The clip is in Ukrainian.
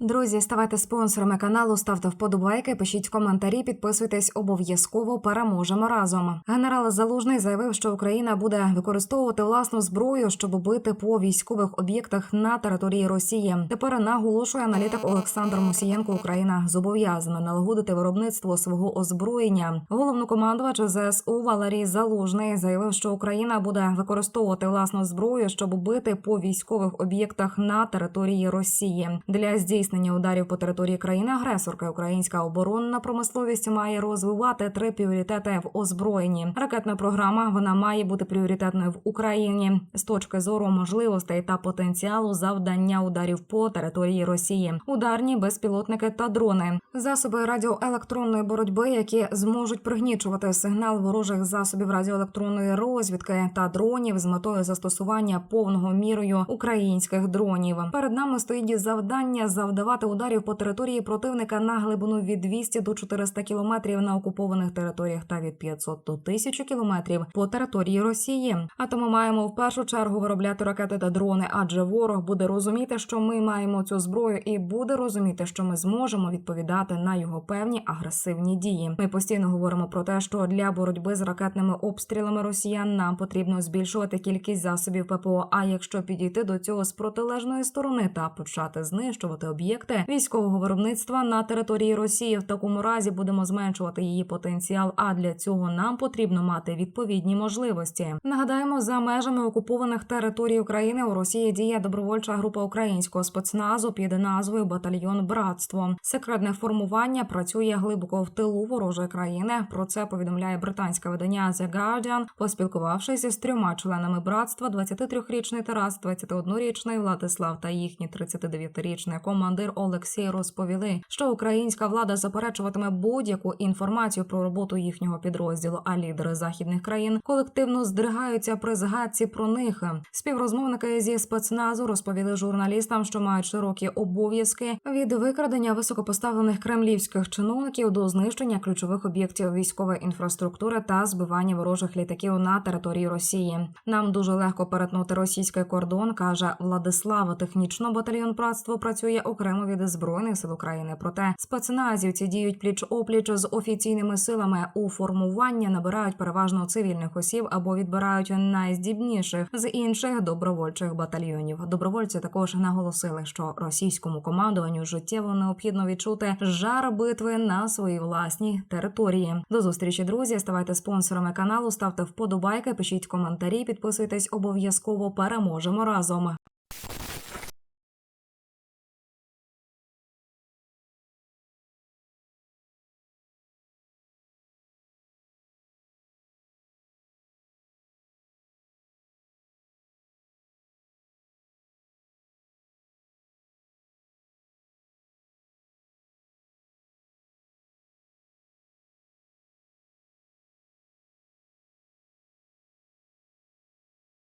Друзі, ставайте спонсорами каналу, ставте вподобайки, пишіть коментарі, підписуйтесь обов'язково. Переможемо разом. Генерал Залужний заявив, що Україна буде використовувати власну зброю, щоб бити по військових об'єктах на території Росії. Тепер наголошує аналітик Олександр Мусієнко. Україна зобов'язана налагодити виробництво свого озброєння. Головнокомандувач ЗСУ Валерій Залужний заявив, що Україна буде використовувати власну зброю, щоб бити по військових об'єктах на території Росії. Для здійснення ударів по території країни-агресорки українська оборонна промисловість має розвивати три пріоритети в озброєнні. Ракетна програма вона має бути пріоритетною в Україні з точки зору можливостей та потенціалу завдання ударів по території Росії, ударні безпілотники та дрони, засоби радіоелектронної боротьби, які зможуть пригнічувати сигнал ворожих засобів радіоелектронної розвідки та дронів з метою застосування повного мірою українських дронів. Перед нами стоїть завдання завдавати ударів по території противника на глибину від 200 до 400 кілометрів на окупованих територіях та від 500 до 1000 кілометрів по території Росії. А тому маємо в першу чергу виробляти ракети та дрони, адже ворог буде розуміти, що ми маємо цю зброю, і буде розуміти, що ми зможемо відповідати на його певні агресивні дії. Ми постійно говоримо про те, що для боротьби з ракетними обстрілами росіян нам потрібно збільшувати кількість засобів ППО. А якщо підійти до цього з протилежної сторони та почати знищувати об'єкти військового виробництва на території Росії, в такому разі будемо зменшувати її потенціал. А для цього нам потрібно мати відповідні можливості. Нагадаємо, за межами окупованих територій України у Росії діє добровольча група українського спецназу під назвою Батальйон Братство. Секретне формування працює глибоко в тилу ворожої країни. Про це повідомляє британське видання The Guardian, поспілкувавшись з трьома членами братства: 23-річний Тарас, 21-річний Владислав та їхній 39-річний командир Олексій розповіли, що українська влада заперечуватиме будь-яку інформацію про роботу їхнього підрозділу. А лідери західних країн колективно здригаються при згадці про них. Співрозмовники зі спецназу розповіли журналістам, що мають широкі обов'язки від викрадення високопоставлених кремлівських чиновників до знищення ключових об'єктів військової інфраструктури та збивання ворожих літаків на території Росії. Нам дуже легко перетнути російський кордон, каже Владислава. Технічно батальйон братство працює окремо від збройних сил України. Проте спецназівці діють пліч опліч з офіційними силами у формування, набирають переважно цивільних осіб або відбирають найздібніших з інших добровольчих батальйонів. Добровольці також наголосили, що російському командуванню життєво необхідно відчути жар битви на своїй власній території. До зустрічі, друзі. Ставайте спонсорами каналу, ставте вподобайки, пишіть коментарі, підписуйтесь обов'язково. Переможемо разом.